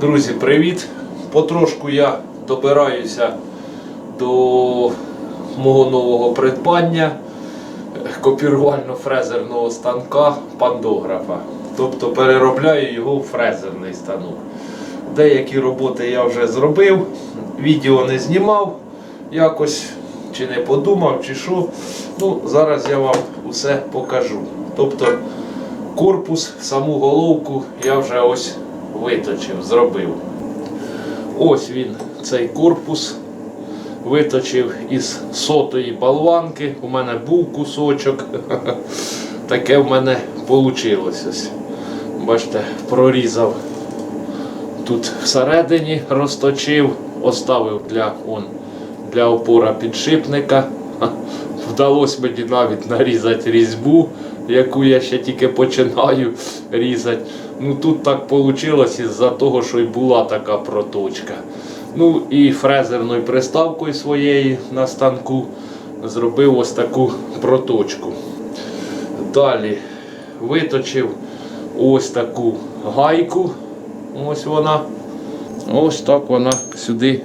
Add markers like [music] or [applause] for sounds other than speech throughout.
Друзі, привіт! Потрошку я добираюся до мого нового придбання копірувально-фрезерного станка пандографа. Тобто переробляю його в фрезерний станок. Деякі роботи я вже зробив, відео не знімав якось, чи не подумав, чи що. Ну, зараз я вам усе покажу. Тобто корпус, саму головку я вже ось виточив, зробив. Ось він, цей корпус. Виточив із сотої болванки. У мене був кусочок. [laughs] Таке в мене вийшло. Бачите, прорізав тут всередині, розточив, оставив для, он, для опора підшипника. [laughs] Вдалося мені навіть нарізати різьбу, яку я ще тільки починаю різати. Ну тут так вийшло із-за того, що й була така проточка. Ну і фрезерною приставкою своєю на станку зробив ось таку проточку. Далі виточив ось таку гайку. Ось вона. Ось так вона сюди.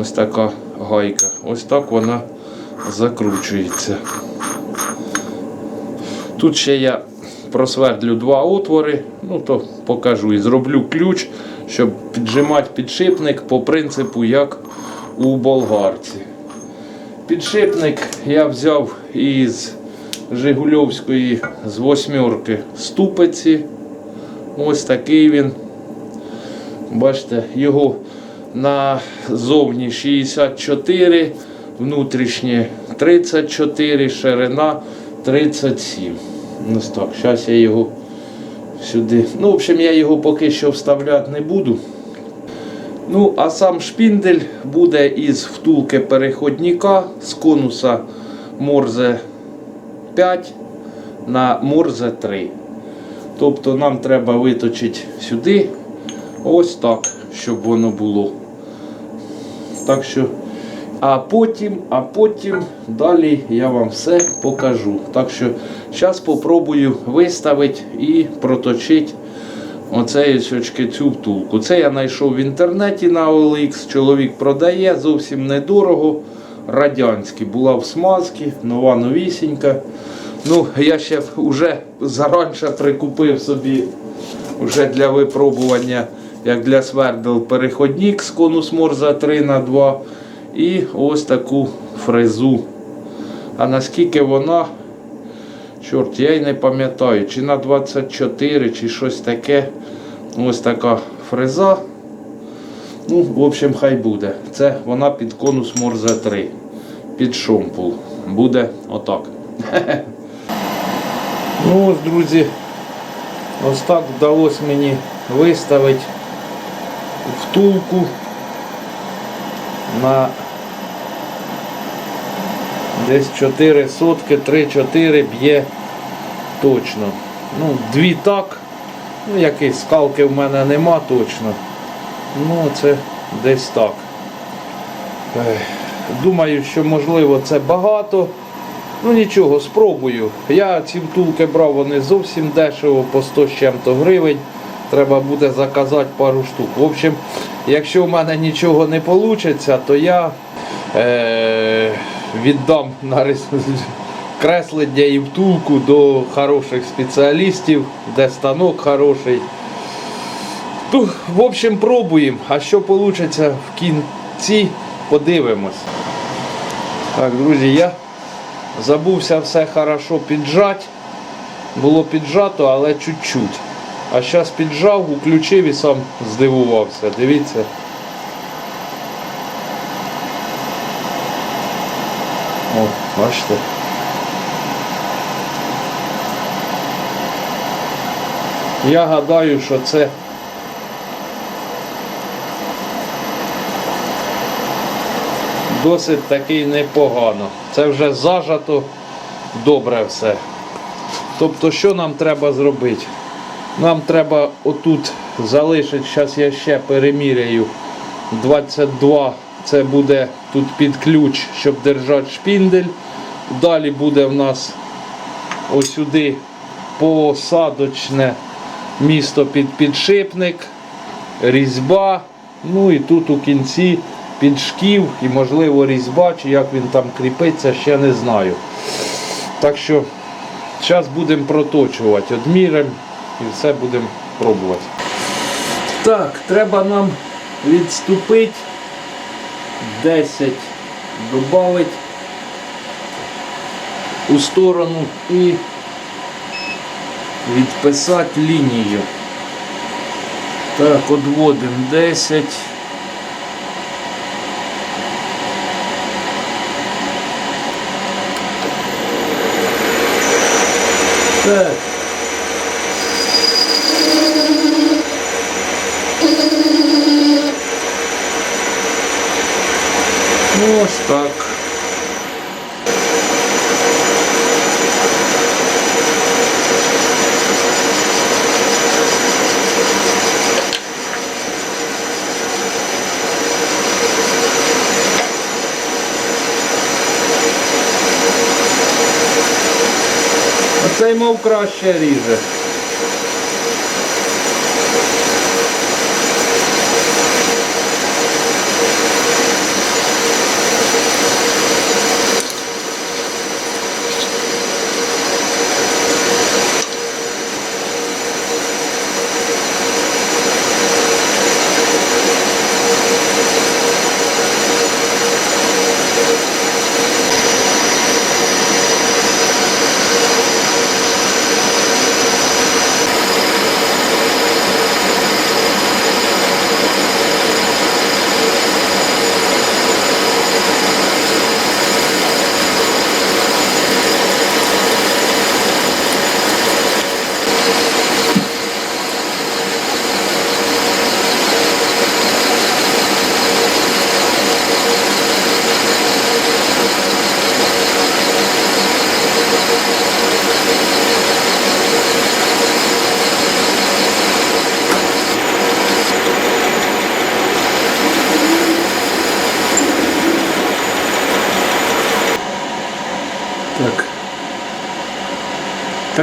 Ось така гайка. Ось так вона закручується. Тут ще я просвердлю два отвори, ну то покажу і зроблю ключ, щоб піджимати підшипник по принципу, як у болгарці. Підшипник я взяв із Жигульовської з восьмерки ступиці. Ось такий він. Бачите, його на зовні 64, внутрішнє 34, ширина 37. Ось так, зараз я його сюди. Ну, в общем, я його поки що вставляти не буду. Ну, а сам шпіндель буде із втулки переходника з конуса Морзе 5 на Морзе 3. Тобто нам треба виточити сюди ось так, щоб воно було. Так що, а потім, а потім далі я вам все покажу. Так що зараз спробую виставити і проточити очки цю втулку. Це я знайшов в інтернеті на OLX. Чоловік продає зовсім недорого. Радянський була в смазці, нова новісінька. Ну, я ще вже заранше прикупив собі вже для випробування, як для свердел, переходник з конус Морза 3 на 2 і ось таку фрезу. А наскільки вона, чорт, я й не пам'ятаю, чи на 24, чи щось таке. Ось така фреза. Ну, в общем, хай буде. Це вона під конус Морзе 3. Під шомпул. Буде отак. [laughs] Ну ось, друзі, ось так вдалося мені виставити втулку на десь 4 сотки, 3-4 б'є точно. Ну, дві так. Ну, якийсь скалки в мене нема точно. Ну, це десь так. Думаю, що можливо це багато. Ну нічого, спробую. Я ці втулки брав, вони зовсім дешево, по 100 з чим-то гривень. Треба буде заказати пару штук. В общем, якщо в мене нічого не вийде, то я е- віддам на креслення і втулку до хороших спеціалістів, де станок хороший. Ну, в общем, пробуємо. А що вийде в кінці, подивимось. Так, друзі, я забувся все хорошо піджати. Було піджато, але чуть-чуть. А зараз піджав, включив і сам здивувався. Дивіться. О, бачите. Я гадаю, що це досить таки непогано. Це вже зажато добре все. Тобто, що нам треба зробити? Нам треба отут залишити, зараз я ще переміряю 22, це буде тут під ключ, щоб держати шпіндель. Далі буде в нас ось сюди посадочне місто під підшипник. різьба. Ну і тут у кінці під шків і можливо різьба, чи як він там кріпиться, ще не знаю. Так що зараз будемо проточувати, одміряємо і все будемо пробувати. Так, треба нам відступити 10 додати у сторону і відписати лінію. Так, одводимо 10. Так. Elirdi.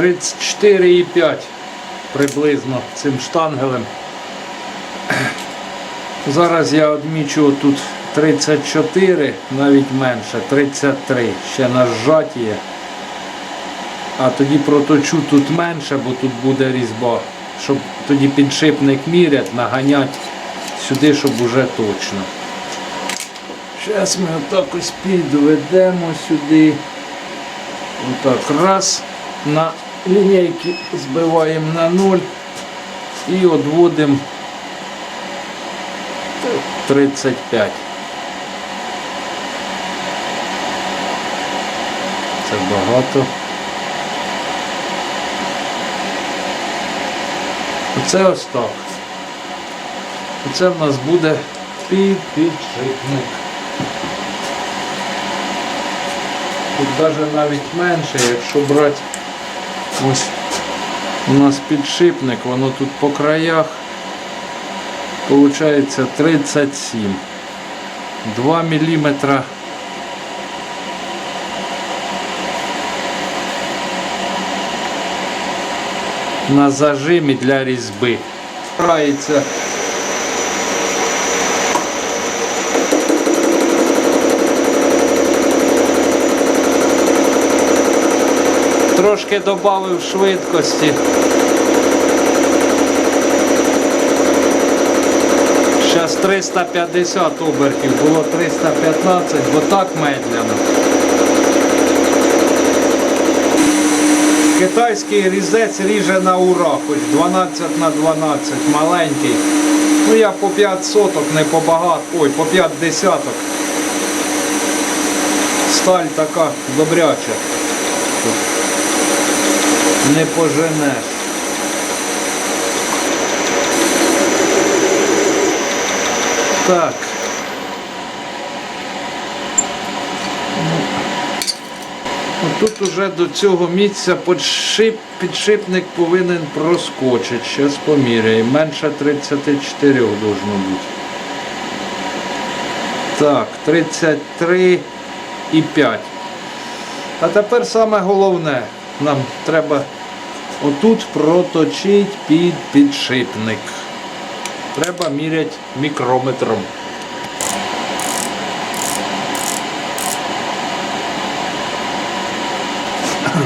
34,5 приблизно цим штангелем. Зараз я відмічу тут 34, навіть менше, 33, ще на зжаті. А тоді проточу тут менше, бо тут буде різьба. Щоб тоді підшипник мірять, наганять сюди, щоб уже точно. Зараз ми отак ось підведемо сюди. Отак, раз, на лінійки збиваємо на 0 і відводимо 35. Це багато. Оце ось так. Оце в нас буде під підшипник. Тут навіть навіть менше, якщо брати ось у нас підшипник, воно тут по краях Получається 37. 2 мм. На зажимі для різьби. Грається Трошки додав швидкості. Зараз 350 обертів, було 315, бо так медленно. Китайський різець ріже на ура, хоч 12 на 12, маленький. Ну я по 5 соток, не по багато, ой, по 5 десяток. Сталь така добряча. Не поженеш. Так. Ну, Тут уже до цього місця подшип, підшипник повинен проскочити. Зараз поміряємо. Менше 34 должно бути. Так, 33 і 5. А тепер саме головне. Нам треба отут проточити під підшипник. треба міряти мікрометром. [clears throat]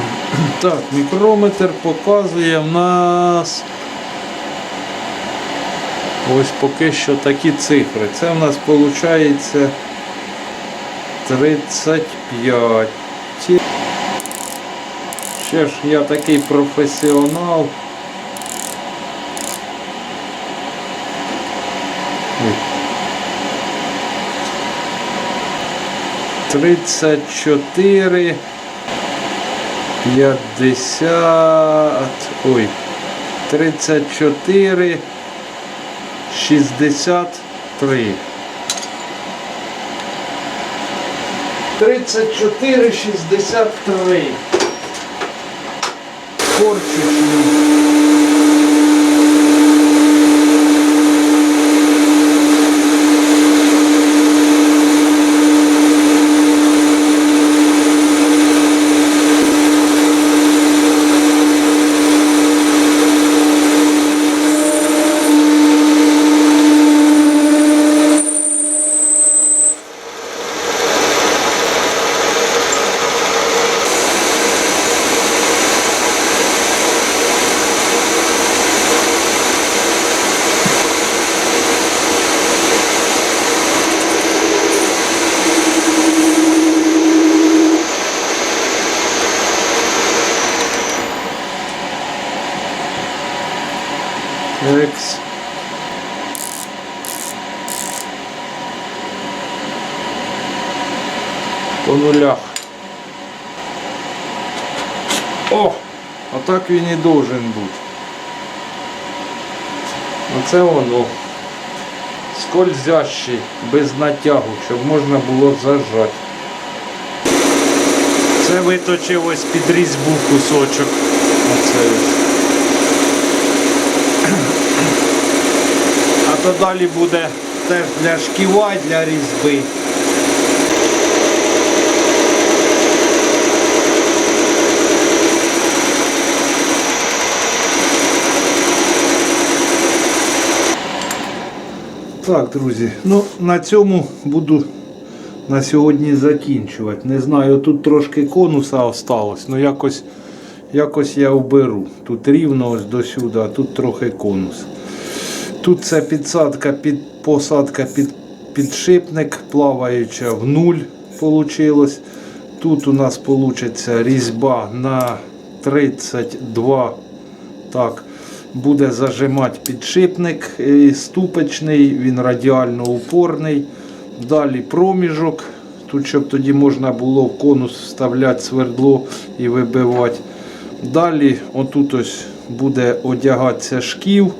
Так, мікрометр показує в нас ось поки що такі цифри. Це в нас виходить 35. Ще ж я такий професіонал. Ой. 34 50 ой 34 63 34 63 Корчичний. Екс. По нулях. О! А так він і должен бути. Оце воно. Скользящий, без натягу, щоб можна було зажати. Це виточив ось під різьбу кусочок. Оце. А то далі буде теж для шківа, для різьби. Так, друзі, ну на цьому буду на сьогодні закінчувати. Не знаю, тут трошки конуса осталось, ну якось, якось я уберу. Тут рівно ось до сюди, а тут трохи конус. Тут це підсадка під посадка під підшипник, плаваюча в нуль получилось. Тут у нас получиться різьба на 32. Так, буде зажимати підшипник е, ступочний, він радіально упорний. Далі проміжок. Тут, щоб тоді можна було в конус вставляти свердло і вибивати. Далі, отут ось буде одягатися шків.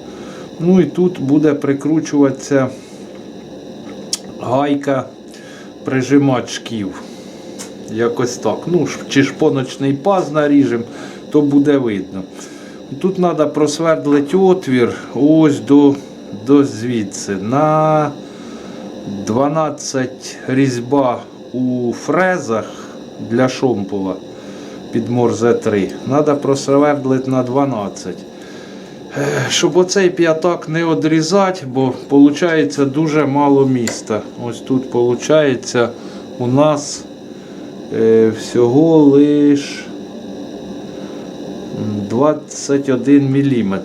Ну і тут буде прикручуватися гайка прижимати шків. Якось так. Ну, чи шпоночний паз наріжемо, то буде видно. Тут треба просвердлити отвір ось до, до звідси. На 12 різьба у фрезах для шомпола під морзе 3. Треба просвердлити на 12. Е, Щоб оцей п'ятак не одрізати, бо виходить дуже мало міста. Ось тут виходить у нас е, всього лиш 21 мм.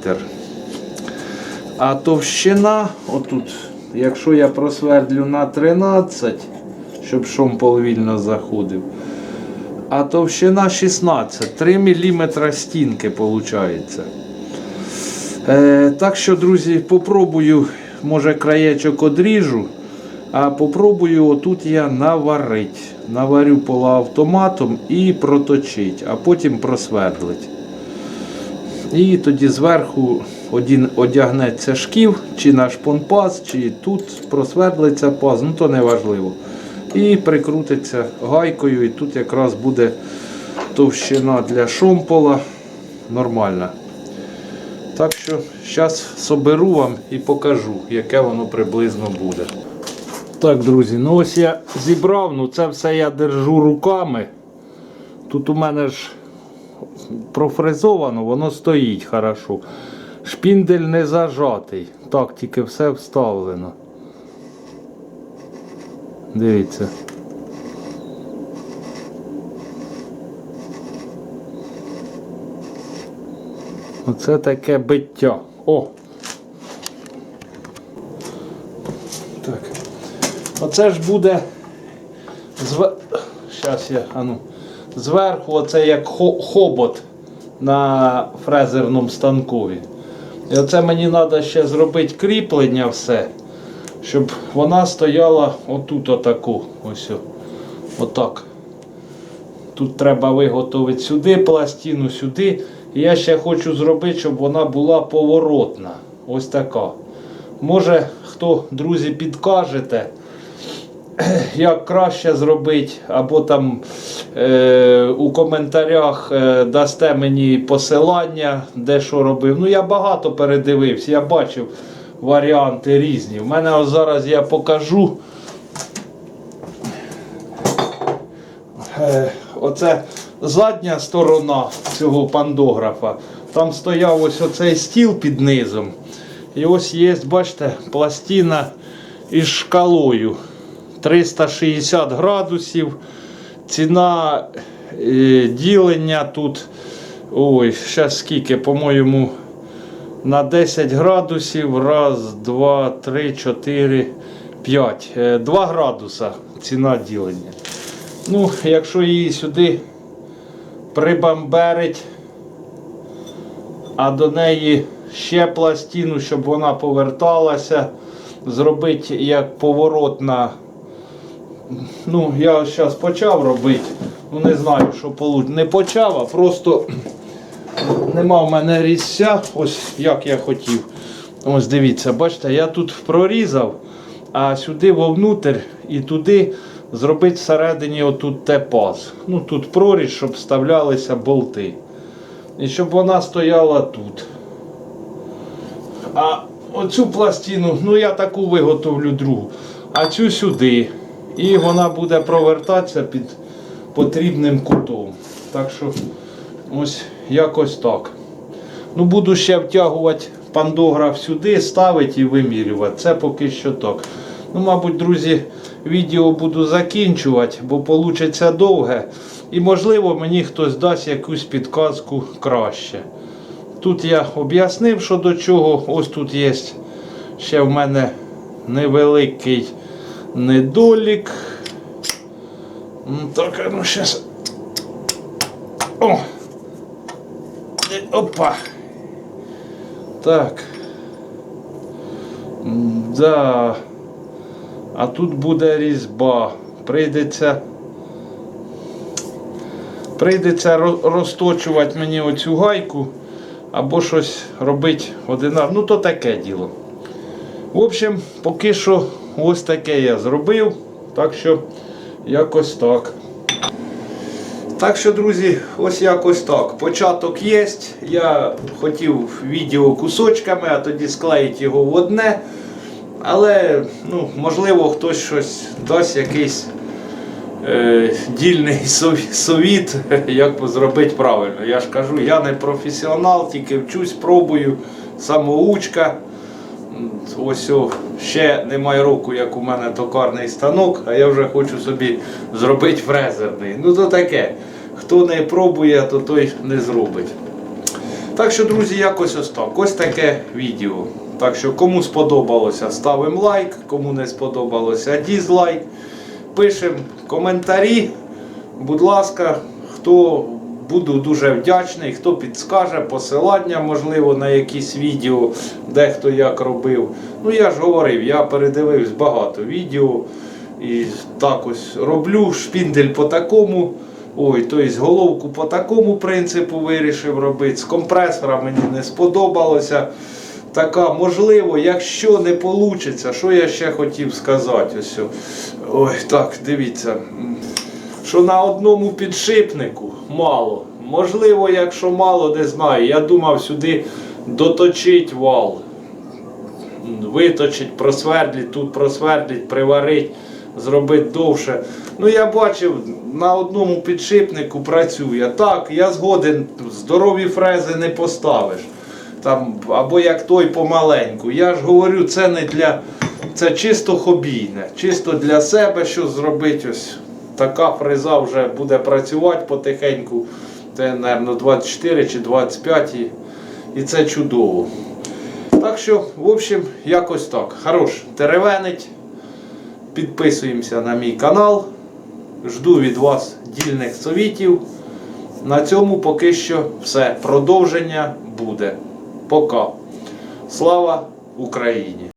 А товщина, отут, якщо я просвердлю на 13, щоб шомпол вільно заходив. А товщина 16, 3 мм стінки виходить. Е, так що, друзі, попробую, може краєчок одріжу, а попробую отут я наварити. Наварю полуавтоматом і проточить, а потім просвердлить. І тоді зверху один одягнеться шків, чи на шпонпаз, чи тут просвердлиться паз, ну то не важливо. І прикрутиться гайкою, і тут якраз буде товщина для шомпола нормальна. Так що зараз соберу вам і покажу, яке воно приблизно буде. Так, друзі, ну ось я зібрав, ну це все я держу руками. Тут у мене ж профрезовано, воно стоїть хорошо. Шпіндель не зажатий. так тільки все вставлено. Дивіться. Оце таке биття. О! Так. Оце ж буде. Щас я, ану. Зверху оце як хобот на фрезерному станкові. І оце мені треба ще зробити кріплення все, щоб вона стояла отут отаку. Ось. Отак. Тут треба виготовити сюди пластину, сюди. І я ще хочу зробити, щоб вона була поворотна. Ось така. Може, хто, друзі, підкажете, [clears throat] як краще зробити, або там е, у коментарях е, дасте мені посилання, де що робив. Ну, я багато передивився, я бачив варіанти різні. У мене зараз я покажу. Е, оце задня сторона цього пандографа. Там стояв ось оцей стіл під низом. І ось є, бачите, пластина із шкалою 360 градусів. Ціна е, ділення тут. Ой, зараз скільки, по-моєму, на 10 градусів. Раз, два, три, чотири, п'ять. Е, Два градуса ціна ділення. Ну, якщо її сюди прибамберить, а до неї ще пластину, щоб вона поверталася, зробити як поворотна. Ну, я зараз почав робити. Ну не знаю, що вийде. Не почав, а просто нема в мене різця, ось як я хотів. Ось дивіться, бачите, я тут прорізав, а сюди вовнутрь і туди зробити всередині отут те паз. Ну тут проріз, щоб вставлялися болти. І щоб вона стояла тут. А оцю пластину, ну я таку виготовлю другу, а цю сюди. І вона буде провертатися під потрібним кутом. Так що ось якось так. Ну, буду ще втягувати пандограф сюди, ставити і вимірювати. Це поки що так. Ну, мабуть, друзі, відео буду закінчувати, бо вийде довге. І можливо мені хтось дасть якусь підказку краще. Тут я об'яснив, що до чого. Ось тут є ще в мене невеликий недолік. Так, ну зараз. О! Е, Опа. Так. Да. А тут буде різьба. Прийдеться. Прийдеться розточувати мені оцю гайку або щось робити одинар. Ну то таке діло. В общем, поки що ось таке я зробив. Так що якось так. Так що, друзі, ось якось так. Початок є. Я хотів відео кусочками, а тоді склеїти його в одне. Але, ну, можливо, хтось щось дасть якийсь е, дільний совіт, [laughs] як зробити правильно. Я ж кажу, я не професіонал, тільки вчусь, пробую, самоучка. Ось ще немає року, як у мене токарний станок, а я вже хочу собі зробити фрезерний. Ну то таке. Хто не пробує, то той не зробить. Так що, друзі, якось ось так. Ось таке відео. Так що, кому сподобалося, ставимо лайк, кому не сподобалося, дізлайк. Пишемо коментарі. Будь ласка, хто буду дуже вдячний, хто підскаже посилання, можливо, на якісь відео, де хто як робив. Ну я ж говорив, я передивився багато відео. І так ось роблю шпіндель по такому. Ой, тобто головку по такому принципу вирішив робити. З компресора мені не сподобалося. Така, можливо, якщо не вийде, що я ще хотів сказати? Ось. Ой, так, дивіться. Що на одному підшипнику мало. Можливо, якщо мало, не знаю. Я думав сюди доточить вал. Виточить, просвердлить, тут просвердлить, приварить, зробити довше. Ну, я бачив, на одному підшипнику працює. Так, я згоден, здорові фрези не поставиш. там, або як той помаленьку. Я ж говорю, це не для. Це чисто хобійне, чисто для себе, що зробити. Ось така фреза вже буде працювати потихеньку. Це, мабуть, 24 чи 25 і, і це чудово. Так що, в общем, якось так. Хорош, теревенить. Підписуємося на мій канал. Жду від вас дільних совітів. На цьому поки що все. Продовження буде. Пока. Слава Україні!